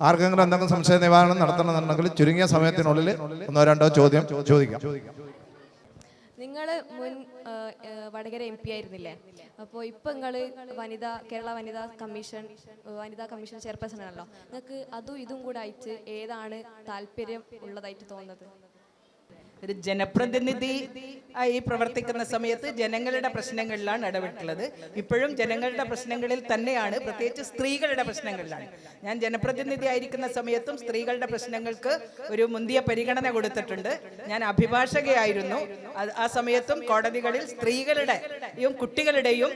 ആർക്കെങ്കിലും എന്തെങ്കിലും സംശയ നിവാരണം നടത്തണമെന്നുണ്ടെങ്കിൽ ചുരുങ്ങിയ സമയത്തിനുള്ളിൽ ഒന്നോ രണ്ടോ ചോദ്യം ചോദിക്കാം. നിങ്ങൾ മുൻ വടകര എം പി ആയിരുന്നില്ലേ? അപ്പോൾ ഇപ്പം നിങ്ങൾ വനിതാ കേരള വനിതാ കമ്മീഷൻ വനിതാ കമ്മീഷൻ ചെയർപേഴ്സൺ ആണല്ലോ. നിങ്ങൾക്ക് അതും ഇതും കൂടെ അയച്ച് ഏതാണ് താല്പര്യം ഉള്ളതായിട്ട് തോന്നുന്നത്? ഒരു ജനപ്രതിനിധി ആയി പ്രവർത്തിക്കുന്ന സമയത്ത് ജനങ്ങളുടെ പ്രശ്നങ്ങളിലാണ് ഇടപെട്ടുള്ളത്. ഇപ്പോഴും ജനങ്ങളുടെ പ്രശ്നങ്ങളിൽ തന്നെയാണ് പ്രത്യേകിച്ച് സ്ത്രീകളുടെ പ്രശ്നങ്ങളിലാണ്. ഞാൻ ജനപ്രതിനിധി ആയിരിക്കുന്ന സമയത്തും സ്ത്രീകളുടെ പ്രശ്നങ്ങൾക്ക് ഒരു മുന്തിയ പരിഗണന കൊടുത്തിട്ടുണ്ട്. ഞാൻ അഭിഭാഷകയായിരുന്നു. ആ സമയത്തും കോടതികളിൽ സ്ത്രീകളുടെയും കുട്ടികളുടെയും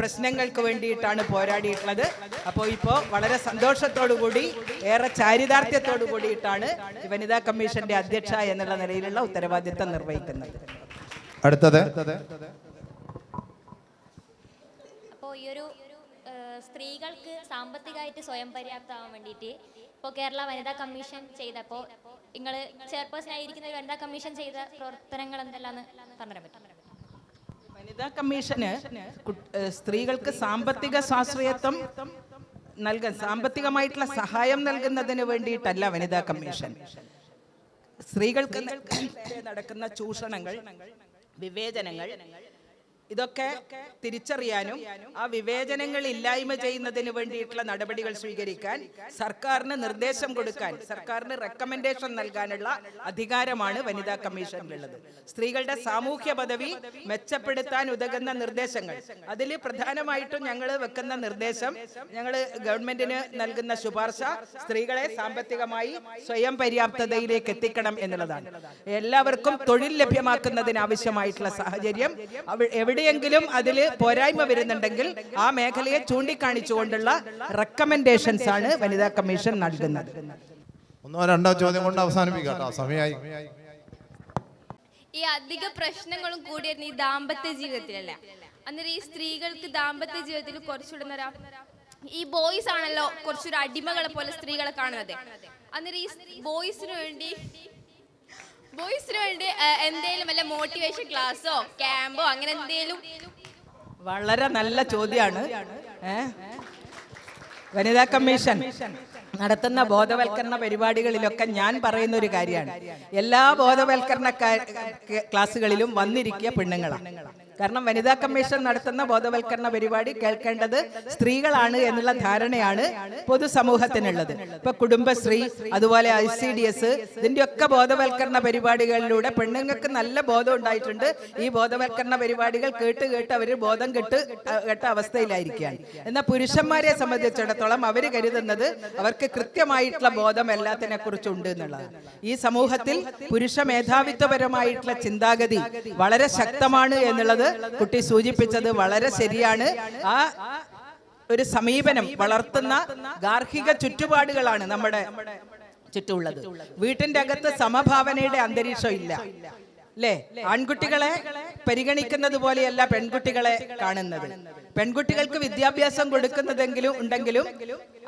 പ്രശ്നങ്ങൾക്ക് വേണ്ടിയിട്ടാണ് പോരാടിയിട്ടുള്ളത്. അപ്പോൾ ഇപ്പോൾ വളരെ സന്തോഷത്തോടു കൂടി ഏറെ ചാരിതാർത്ഥ്യത്തോടു കൂടിയിട്ടാണ് ഈ വനിതാ കമ്മീഷന്റെ അധ്യക്ഷ എന്നുള്ള നിലയിലുള്ള ഉത്തരവാദിത്തം നിർവഹിക്കുന്നത്. അടുത്തത്. അപ്പോൾ ഈ ഒരു സ്ത്രീകൾക്ക് സാമ്പത്തികമായിട്ട് സ്വയം പര്യാപ്തമാവാൻ വേണ്ടിയിട്ട് ഇപ്പോൾ കേരള വനിതാ കമ്മീഷൻ ചെയ്തപ്പോൾ നിങ്ങൾ ചെയർപേഴ്സൺ ആയിരിക്കുന്ന വനിതാ കമ്മീഷൻ ചെയ്ത പ്രവർത്തനങ്ങൾ എന്തെല്ലാം പറഞ്ഞു പറ്റും? വനിതാ കമ്മീഷന് സ്ത്രീകൾക്ക് സാമ്പത്തിക സ്വാശ്രയത്വം നൽകാൻ സാമ്പത്തികമായിട്ടുള്ള സഹായം നൽകുന്നതിന് വേണ്ടിയിട്ടല്ല വനിതാ കമ്മീഷൻ. സ്ത്രീകൾക്ക് നടക്കുന്ന ചൂഷണങ്ങൾ വിവേചനങ്ങൾ ഇതൊക്കെ തിരിച്ചറിയാനും ആ വിവേചനങ്ങൾ ഇല്ലായ്മ ചെയ്യുന്നതിന് വേണ്ടിയിട്ടുള്ള നടപടികൾ സ്വീകരിക്കാൻ സർക്കാരിന് നിർദ്ദേശം കൊടുക്കാൻ സർക്കാരിന് റെക്കമെൻഡേഷൻ നൽകാനുള്ള അധികാരമാണ് വനിതാ കമ്മീഷനിലുള്ളത്. സ്ത്രീകളുടെ സാമൂഹ്യ പദവി മെച്ചപ്പെടുത്താൻ ഉതകുന്ന നിർദ്ദേശങ്ങൾ. അതിൽ പ്രധാനമായിട്ടും ഞങ്ങൾ വെക്കുന്ന നിർദ്ദേശം ഞങ്ങൾ ഗവൺമെന്റിന് നൽകുന്ന ശുപാർശ സ്ത്രീകളെ സാമ്പത്തികമായി സ്വയം പര്യാപ്തതയിലേക്ക് എത്തിക്കണം എന്നുള്ളതാണ്. എല്ലാവർക്കും തൊഴിൽ ലഭ്യമാക്കുന്നതിന് ആവശ്യമായിട്ടുള്ള സാഹചര്യം എവിടെയെങ്കിലും അതിൽ പോരായ്മ വരുന്നുണ്ടെങ്കിൽ ആ മേഖലയെ ചൂണ്ടിക്കാണിച്ചുകൊണ്ടുള്ള റെക്കമെൻഡേഷൻസ് ആണ് വനിതാ കമ്മീഷൻ നൽകുന്നത്. ഒന്നോ രണ്ടോ ചോദ്യം കൊണ്ട് അവസാനിപ്പിക്കാം സമയമായി ഈ അധിക പ്രശ്നങ്ങളും കൂടി ഈ ദാമ്പത്യ ജീവിതത്തിലല്ല? അന്നേരം ഈ സ്ത്രീകൾക്ക് ദാമ്പത്യ ജീവിതത്തിൽ കുറച്ചുകൂടെ നേരം ഈ ബോയ്സ് ആണല്ലോ കുറച്ചൊരു അടിമകളെ പോലെ സ്ത്രീകളെ കാണുന്നത്. അന്നേരം ഈ ബോയ്സിനു വേണ്ടി ബോയ്സിന് വേണ്ടി എന്തെങ്കിലും വല്ല മോട്ടിവേഷൻ ക്ലാസ്സോ ക്യാമ്പോ അങ്ങനെ എന്തെങ്കിലും വളരെ നല്ല ചോദ്യമാണ് വനിതാ കമ്മീഷൻ നടത്തുന്ന ബോധവൽക്കരണ പരിപാടികളിലൊക്കെ ഞാൻ പറയുന്ന ഒരു കാര്യമാണ്. എല്ലാ ബോധവൽക്കരണ ക്ലാസ്സുകളിലും വന്നിരിക്കുക പെണ്ണുങ്ങളാണ് കാരണം വനിതാ കമ്മീഷൻ നടത്തുന്ന ബോധവൽക്കരണ പരിപാടി കേൾക്കേണ്ടത് സ്ത്രീകളാണ് എന്നുള്ള ധാരണയാണ് പൊതുസമൂഹത്തിനുള്ളത്. ഇപ്പൊ കുടുംബശ്രീ അതുപോലെ ഐ സി ഡി എസ് ഇതിന്റെയൊക്കെ ബോധവൽക്കരണ പരിപാടികളിലൂടെ പെണ്ണുങ്ങൾക്ക് നല്ല ബോധം ഉണ്ടായിട്ടുണ്ട്. ഈ ബോധവൽക്കരണ പരിപാടികൾ കേട്ട് കേട്ട് അവർ ബോധം കെട്ട് കെട്ട അവസ്ഥയിലായിരിക്കുകയാണ്. എന്നാൽ പുരുഷന്മാരെ സംബന്ധിച്ചിടത്തോളം അവർ കരുതുന്നത് അവർക്ക് കൃത്യമായിട്ടുള്ള ബോധം എല്ലാത്തിനെ കുറിച്ചുണ്ട് എന്നുള്ളതാണ്. ഈ സമൂഹത്തിൽ പുരുഷ മേധാവിത്വപരമായിട്ടുള്ള ചിന്താഗതി വളരെ ശക്തമാണ് എന്നുള്ളത് കുട്ടി സൂചിപ്പിച്ചത് വളരെ ശരിയാണ്. ആ ഒരു സമീപനം വളർത്തുന്ന ഗാർഹിക ചുറ്റുപാടുകളാണ് നമ്മുടെ ചുറ്റുമുള്ളത് വീട്ടിന്റെ അകത്ത് സമഭാവനയുടെ അന്തരീക്ഷം ഇല്ല അല്ലേ? ആൺകുട്ടികളെ പരിഗണിക്കുന്നത് പോലെയല്ല പെൺകുട്ടികളെ കാണുന്നത്. പെൺകുട്ടികൾക്ക് വിദ്യാഭ്യാസം കൊടുക്കുന്നതെങ്കിലും ഉണ്ടെങ്കിലും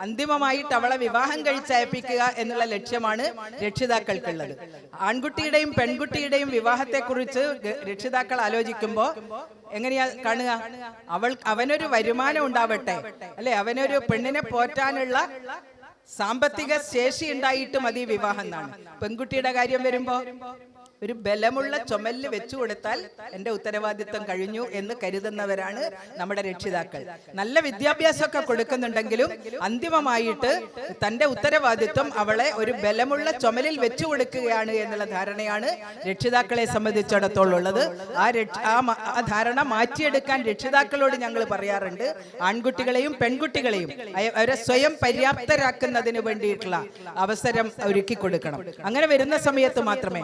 അന്തിമമായിട്ട് അവളെ വിവാഹം കഴിച്ചയപ്പിക്കുക എന്നുള്ള ലക്ഷ്യമാണ് രക്ഷിതാക്കൾക്കുള്ളത്. ആൺകുട്ടിയുടെയും പെൺകുട്ടിയുടെയും വിവാഹത്തെക്കുറിച്ച് കുറിച്ച് രക്ഷിതാക്കൾ ആലോചിക്കുമ്പോൾ എങ്ങനെയാ കാണുക? അവൾ അവനൊരു വരുമാനം ഉണ്ടാവട്ടെ. അല്ലെ? അവനൊരു പെണ്ണിനെ പോറ്റാനുള്ള സാമ്പത്തിക ശേഷി ഉണ്ടായിട്ട് മതി വിവാഹം എന്നാണ്. പെൺകുട്ടിയുടെ കാര്യം വരുമ്പോ ഒരു ബലമുള്ള ചുമലിൽ വെച്ചു കൊടുത്താൽ എന്റെ ഉത്തരവാദിത്വം കഴിഞ്ഞു എന്ന് കരുതുന്നവരാണ് നമ്മുടെ രക്ഷിതാക്കൾ. നല്ല വിദ്യാഭ്യാസമൊക്കെ കൊടുക്കുന്നുണ്ടെങ്കിലും അന്തിമമായിട്ട് തന്റെ ഉത്തരവാദിത്വം അവളെ ഒരു ബലമുള്ള ചുമലിൽ വെച്ചു കൊടുക്കുകയാണ് എന്നുള്ള ധാരണയാണ് രക്ഷിതാക്കളെ സംബന്ധിച്ചിടത്തോളം ഉള്ളത്. ആ രക്ഷ- ആ ധാരണ മാറ്റിയെടുക്കാൻ രക്ഷിതാക്കളോട് ഞങ്ങൾ പറയാറുണ്ട്. ആൺകുട്ടികളെയും പെൺകുട്ടികളെയും അവരെ സ്വയം പര്യാപ്തരാക്കുന്നതിന് വേണ്ടിയിട്ടുള്ള അവസരം ഒരുക്കി കൊടുക്കണം അങ്ങനെ വരുന്ന സമയത്ത് മാത്രമേ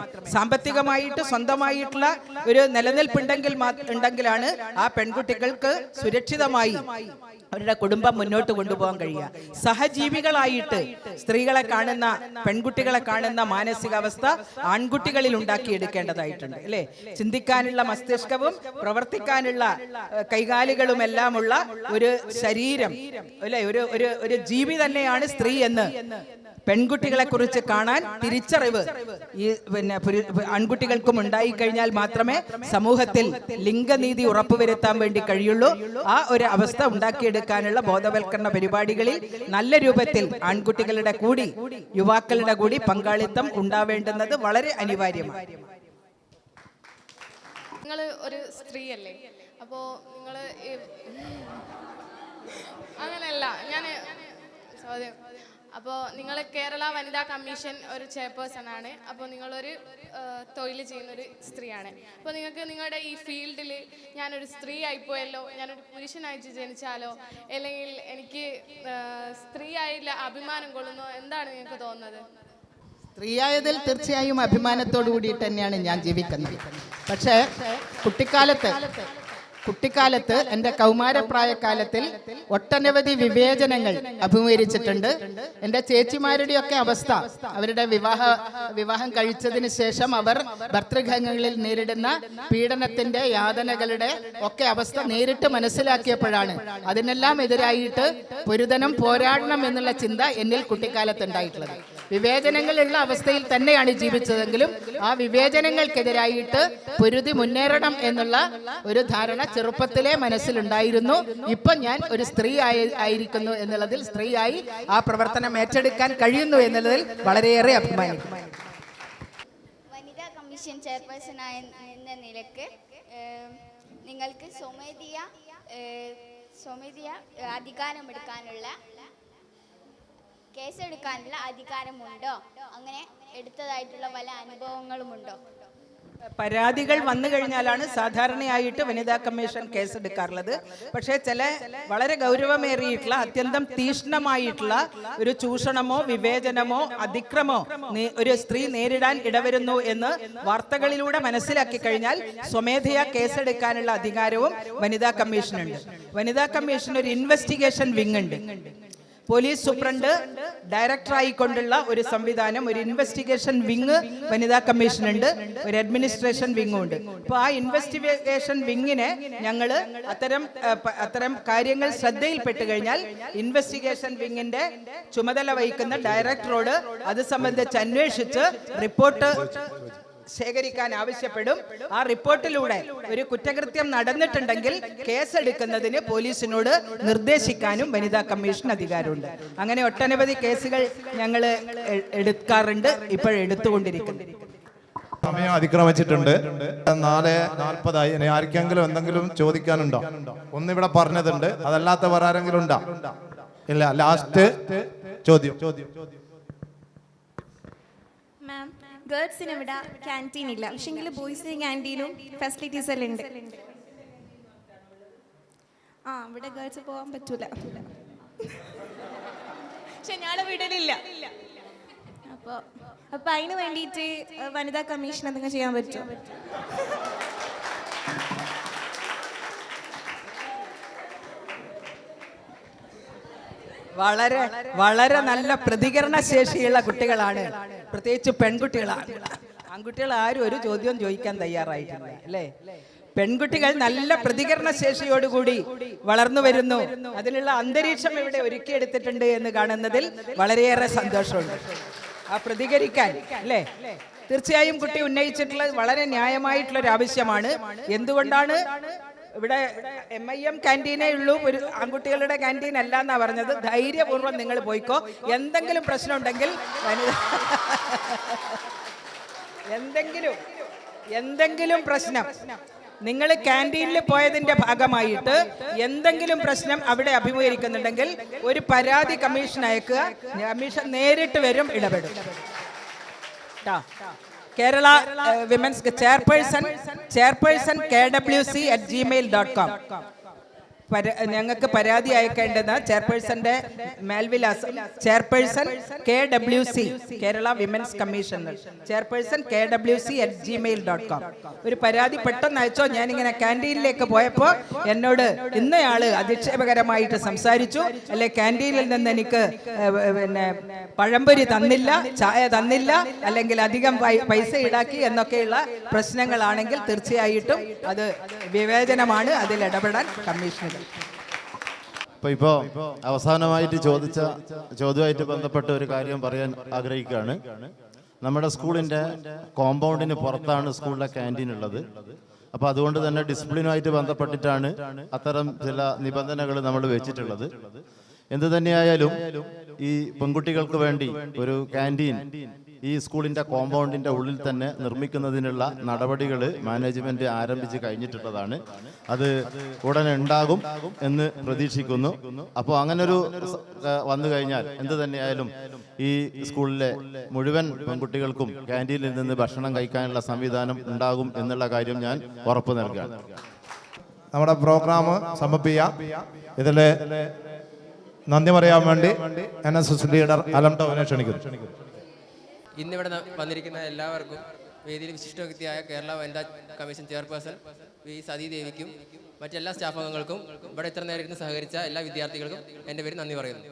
സാമ്പത്തികമായിട്ട് സ്വന്തമായിട്ടുള്ള ഒരു നിലനിൽപ്പുണ്ടെങ്കിൽ ഉണ്ടെങ്കിലാണ് ആ പെൺകുട്ടികൾക്ക് സുരക്ഷിതമായി അവരുടെ കുടുംബം മുന്നോട്ട് കൊണ്ടുപോകാൻ കഴിയുക. സഹജീവികളായിട്ട് സ്ത്രീകളെ കാണുന്ന പെൺകുട്ടികളെ കാണുന്ന മാനസികാവസ്ഥ ആൺകുട്ടികളിൽ ഉണ്ടാക്കിയെടുക്കേണ്ടതായിട്ടുണ്ട് അല്ലേ? ചിന്തിക്കാനുള്ള മസ്തിഷ്കവും പ്രവർത്തിക്കാനുള്ള ഏഹ്, കൈകാലുകളും എല്ലാമുള്ള ഒരു ശരീരം അല്ലെ? ഒരു ഒരു ജീവി തന്നെയാണ് സ്ത്രീ എന്ന് പെൺകുട്ടികളെ കുറിച്ച് കാണാൻ തിരിച്ചറിവ് ഈ പിന്നെ ആൺകുട്ടികൾക്കും ഉണ്ടായി കഴിഞ്ഞാൽ മാത്രമേ സമൂഹത്തിൽ ലിംഗനീതി ഉറപ്പുവരുത്താൻ വേണ്ടി കഴിയുള്ളൂ. ആ ഒരു അവസ്ഥ ഉണ്ടാക്കിയെടുക്കാനുള്ള ബോധവൽക്കരണ പരിപാടികളിൽ നല്ല രൂപത്തിൽ ആൺകുട്ടികളുടെ കൂടി യുവാക്കളുടെ കൂടി പങ്കാളിത്തം ഉണ്ടാവേണ്ടുന്നത് വളരെ അനിവാര്യമാണ്. നിങ്ങൾ ഒരു സ്ത്രീയല്ലേ? അപ്പോൾ നിങ്ങൾ അങ്ങനെയല്ല ഞാൻ അപ്പോൾ നിങ്ങൾ കേരള വനിതാ കമ്മീഷൻ ഒരു ചെയർപേഴ്സൺ ആണ് അപ്പോൾ നിങ്ങളൊരു തൊഴിൽ ചെയ്യുന്നൊരു സ്ത്രീയാണ്. അപ്പോൾ നിങ്ങൾക്ക് നിങ്ങളുടെ ഈ ഫീൽഡിൽ ഞാനൊരു സ്ത്രീ ആയിപ്പോയല്ലോ ഞാനൊരു പുരുഷനായിട്ട് ജനിച്ചാലോ അല്ലെങ്കിൽ എനിക്ക് സ്ത്രീ ആയില്ല അഭിമാനം കൊള്ളുന്നോ എന്താണ് നിങ്ങൾക്ക് തോന്നുന്നത്? സ്ത്രീയായതിൽ തീർച്ചയായും അഭിമാനത്തോടു കൂടിയിട്ട് തന്നെയാണ് ഞാൻ ജീവിക്കുന്നത്. പക്ഷേ കുട്ടിക്കാലത്ത് കുട്ടിക്കാലത്ത് എന്റെ കൗമാരപ്രായക്കാലത്തിൽ ഒട്ടനവധി വിവേചനങ്ങൾ അഭിമുഖീകരിച്ചിട്ടുണ്ട്. എന്റെ ചേച്ചിമാരുടെയൊക്കെ അവസ്ഥ അവരുടെ വിവാഹ വിവാഹം കഴിച്ചതിന് ശേഷം അവർ ഭർതൃഘങ്ങളിൽ നേരിടുന്ന പീഡനത്തിന്റെ യാതനകളുടെ ഒക്കെ അവസ്ഥ നേരിട്ട് മനസ്സിലാക്കിയപ്പോഴാണ്. അതിനെല്ലാം എതിരായിട്ട് പൊരുതനം പോരാടണം എന്നുള്ള ചിന്ത എന്നിൽ കുട്ടിക്കാലത്ത് ഉണ്ടായിട്ടുള്ളത് വിവേചനങ്ങളുള്ള അവസ്ഥയിൽ തന്നെയാണ് ജീവിച്ചതെങ്കിലും ആ വിവേചനങ്ങൾക്കെതിരായിട്ട് പൊരുതി മുന്നേറണം എന്നുള്ള ഒരു ധാരണ ചെറുപ്പത്തിലെ മനസ്സിലുണ്ടായിരുന്നു. ഇപ്പൊ ഞാൻ ഒരു സ്ത്രീ ആയി ആയിരിക്കുന്നു എന്നുള്ളതിൽ സ്ത്രീയായി ആ പ്രവർത്തനം ഏറ്റെടുക്കാൻ കഴിയുന്നു എന്നുള്ളതിൽ വളരെയേറെ അഭിമാനിക്കുന്നു. വനിതാ കമ്മീഷൻ ചെയർപേഴ്സണായ എന്ന നിലയ്ക്ക് നിങ്ങൾക്ക് സ്വമേധിയ സ്വമേധിയ അധികാരമെടുക്കാനുള്ള കേസെടുക്കാനുള്ള അധികാരമുണ്ടോ? അങ്ങനെ എടുത്തതായിട്ടുള്ള പല അനുഭവങ്ങളുമുണ്ടോ? പരാതികൾ വന്നു കഴിഞ്ഞാലാണ് സാധാരണയായിട്ട് വനിതാ കമ്മീഷൻ കേസെടുക്കാറുള്ളത്. പക്ഷേ ചില വളരെ ഗൗരവമേറിയിട്ടുള്ള അത്യന്തം തീഷ്ണമായിട്ടുള്ള ഒരു ചൂഷണമോ വിവേചനമോ അതിക്രമോ ഒരു സ്ത്രീ നേരിടാൻ ഇടവരുന്നു എന്ന് വാർത്തകളിലൂടെ മനസ്സിലാക്കി കഴിഞ്ഞാൽ സ്വമേധയാ കേസെടുക്കാനുള്ള അധികാരവും വനിതാ കമ്മീഷനുണ്ട്. വനിതാ കമ്മീഷൻ ഒരു ഇൻവെസ്റ്റിഗേഷൻ വിങ് ഉണ്ട്. പോലീസ് സൂപ്രണ്ട് ഡയറക്ടറായിക്കൊണ്ടുള്ള ഒരു സംവിധാനം ഒരു ഇൻവെസ്റ്റിഗേഷൻ വിങ് വനിതാ കമ്മീഷൻ ഉണ്ട് ഒരു അഡ്മിനിസ്ട്രേഷൻ വിങ്ങും ഉണ്ട്. അപ്പോൾ ആ ഇൻവെസ്റ്റിഗേഷൻ വിങ്ങിനെ ഞങ്ങൾ അത്തരം അത്തരം കാര്യങ്ങൾ ശ്രദ്ധയിൽപ്പെട്ട് കഴിഞ്ഞാൽ ഇൻവെസ്റ്റിഗേഷൻ വിങ്ങിന്റെ ചുമതല വഹിക്കുന്ന ഡയറക്ടറോട് അത് സംബന്ധിച്ച് അന്വേഷിച്ച് റിപ്പോർട്ട് ശേഖരിക്കാൻ ആവശ്യപ്പെടും. ആ റിപ്പോർട്ടിലൂടെ ഒരു കുറ്റകൃത്യം നടന്നിട്ടുണ്ടെങ്കിൽ കേസെടുക്കുന്നതിന് പോലീസിനോട് നിർദ്ദേശിക്കാനും വനിതാ കമ്മീഷൻ അധികാരമുണ്ട്. അങ്ങനെ ഒട്ടനവധി കേസുകൾ ഞങ്ങൾ എടുക്കാറുണ്ട്. ഇപ്പോഴെടുത്തുകൊണ്ടിരിക്കുന്നു സമയം അതിക്രമിച്ചിട്ടുണ്ട്. നാല് നാൽപ്പതായി. ഇനി ആർക്കെങ്കിലും എന്തെങ്കിലും ചോദിക്കാനുണ്ടോ? ഒന്നിവിടെ പറഞ്ഞതുണ്ട്. അതല്ലാത്ത വേറെ ആരെങ്കിലും ഉണ്ടോ? ഇല്ല ലാസ്റ്റ് ചോദ്യം. മാം ഗേൾസിന് ഇവിടെ ക്യാന്റീൻ ഇല്ല. പക്ഷെങ്കിൽ ബോയ്സിന് ക്യാന്റീനും ഫെസിലിറ്റീസ് എല്ലാം ഉണ്ട്. ആ ഇവിടെ ഗേൾസ് പോകാൻ പറ്റൂല. പക്ഷെ ഞാൻ വിടലില്ല. അപ്പോൾ അപ്പൊ അതിന് വേണ്ടിയിട്ട് വനിതാ കമ്മീഷൻ എന്തെങ്കിലും ചെയ്യാൻ പറ്റുമോ? വളരെ വളരെ നല്ല പ്രതികരണ ശേഷിയുള്ള കുട്ടികളാണ്. പ്രത്യേകിച്ച് പെൺകുട്ടികളാണ്. ആൺകുട്ടികൾ ആരും ഒരു ചോദ്യം ചോദിക്കാൻ തയ്യാറായിട്ടില്ല അല്ലേ? പെൺകുട്ടികൾ നല്ല പ്രതികരണ ശേഷിയോടുകൂടി വളർന്നു വരുന്നു. അതിനുള്ള അന്തരീക്ഷം ഇവിടെ ഒരുക്കിയെടുത്തിട്ടുണ്ട് എന്ന് കാണുന്നതിൽ വളരെയേറെ സന്തോഷമുണ്ട്. ആ പ്രതികരിക്കാൻ അല്ലേ? തീർച്ചയായും കുട്ടി ഉന്നയിച്ചിട്ടുള്ളത് വളരെ ന്യായമായിട്ടുള്ള ഒരു ആവശ്യമാണ്. എന്തുകൊണ്ടാണ്? ഇവിടെ എം ഐ എം ക്യാന്റീനേ ഉള്ളൂ. ഒരു ആൺകുട്ടികളുടെ ക്യാന്റീൻ അല്ല എന്നാ പറഞ്ഞത്. ധൈര്യപൂർവം നിങ്ങൾ പോയിക്കോ. എന്തെങ്കിലും പ്രശ്നം ഉണ്ടെങ്കിൽ എന്തെങ്കിലും എന്തെങ്കിലും പ്രശ്നം. നിങ്ങൾ ക്യാന്റീനിൽ പോയതിന്റെ ഭാഗമായിട്ട് എന്തെങ്കിലും പ്രശ്നം അവിടെ അഭിമുഖീകരിക്കുന്നുണ്ടെങ്കിൽ ഒരു പരാതി കമ്മീഷൻ അയക്കുക. കമ്മീഷൻ നേരിട്ട് വരും ഇടപെടും. Kerala women's chairperson chairperson K W C at Gmail dot com ഞങ്ങൾക്ക് പരാതി അയക്കേണ്ടത് ചെയർപേഴ്സന്റെ മേൽവിലാസം. Chairperson K W C Kerala women's commission chairperson K W C at Gmail dot com ഒരു പരാതി പെട്ടെന്ന് അയച്ചോ? ഞാനിങ്ങനെ ക്യാന്റീനിലേക്ക് പോയപ്പോൾ എന്നോട് ഇന്നയാൾ അധിക്ഷേപകരമായിട്ട് സംസാരിച്ചു. അല്ലെ ക്യാന്റീനിൽ നിന്ന് എനിക്ക് പിന്നെ പഴംപൊരി തന്നില്ല ചായ തന്നില്ല അല്ലെങ്കിൽ അധികം പൈസ ഈടാക്കി എന്നൊക്കെയുള്ള പ്രശ്നങ്ങളാണെങ്കിൽ തീർച്ചയായിട്ടും അത് വിവേചനമാണ്. അതിൽ ഇടപെടാൻ കമ്മീഷനുകൾ അപ്പോൾ ഇപ്പോ അവസാനമായിട്ട് ചോദിച്ച ചോദ്യമായിട്ട് ബന്ധപ്പെട്ട ഒരു കാര്യം പറയാൻ ആഗ്രഹിക്കുകയാണ്. നമ്മുടെ സ്കൂളിന്റെ കോമ്പൗണ്ടിന് പുറത്താണ് സ്കൂളിലെ ക്യാന്റീൻ ഉള്ളത്. അപ്പൊ അതുകൊണ്ട് തന്നെ ഡിസിപ്ലിനുമായിട്ട് ബന്ധപ്പെട്ടിട്ടാണ് അത്തരം ചില നിബന്ധനകൾ നമ്മൾ വെച്ചിട്ടുള്ളത്. എന്തു തന്നെയായാലും ഈ പെൺകുട്ടികൾക്ക് വേണ്ടി ഒരു ക്യാന്റീൻ ഈ സ്കൂളിന്റെ കോമ്പൗണ്ടിന്റെ ഉള്ളിൽ തന്നെ നിർമ്മിക്കുന്നതിനുള്ള നടപടികൾ മാനേജ്മെന്റ് ആരംഭിച്ച് കഴിഞ്ഞിട്ടുള്ളതാണ്. അത് ഉടനെ ഉണ്ടാകും എന്ന് പ്രതീക്ഷിക്കുന്നു. അപ്പോൾ അങ്ങനൊരു വന്നു കഴിഞ്ഞാൽ എന്ത് തന്നെയായാലും ഈ സ്കൂളിലെ മുഴുവൻ പെൺകുട്ടികൾക്കും ക്യാന്റീനിൽ നിന്ന് ഭക്ഷണം കഴിക്കാനുള്ള സംവിധാനം ഉണ്ടാകും എന്നുള്ള കാര്യം ഞാൻ ഉറപ്പ് നൽകുകയാണ്. നമ്മുടെ പ്രോഗ്രാം സമർപ്പിക്കാം ഇതിൽ നന്ദി പറയാൻ വേണ്ടി എൻ എസ് എസ് ലീഡർ അലം ക്ഷണിക്കുന്നു. ഇന്നിവിടെ വന്നിരിക്കുന്ന എല്ലാവർക്കും വേദിയിൽ വിശിഷ്ട വ്യക്തിയായ കേരള വനിതാ കമ്മീഷൻ ചെയർപേഴ്സൺ വി സതീദേവിക്കും മറ്റെല്ലാ സ്റ്റാഫ് അംഗങ്ങൾക്കും ഇവിടെ ഇത്ര നേരം സഹകരിച്ച എല്ലാ വിദ്യാർത്ഥികൾക്കും എന്റെ പേര് നന്ദി പറയുന്നു.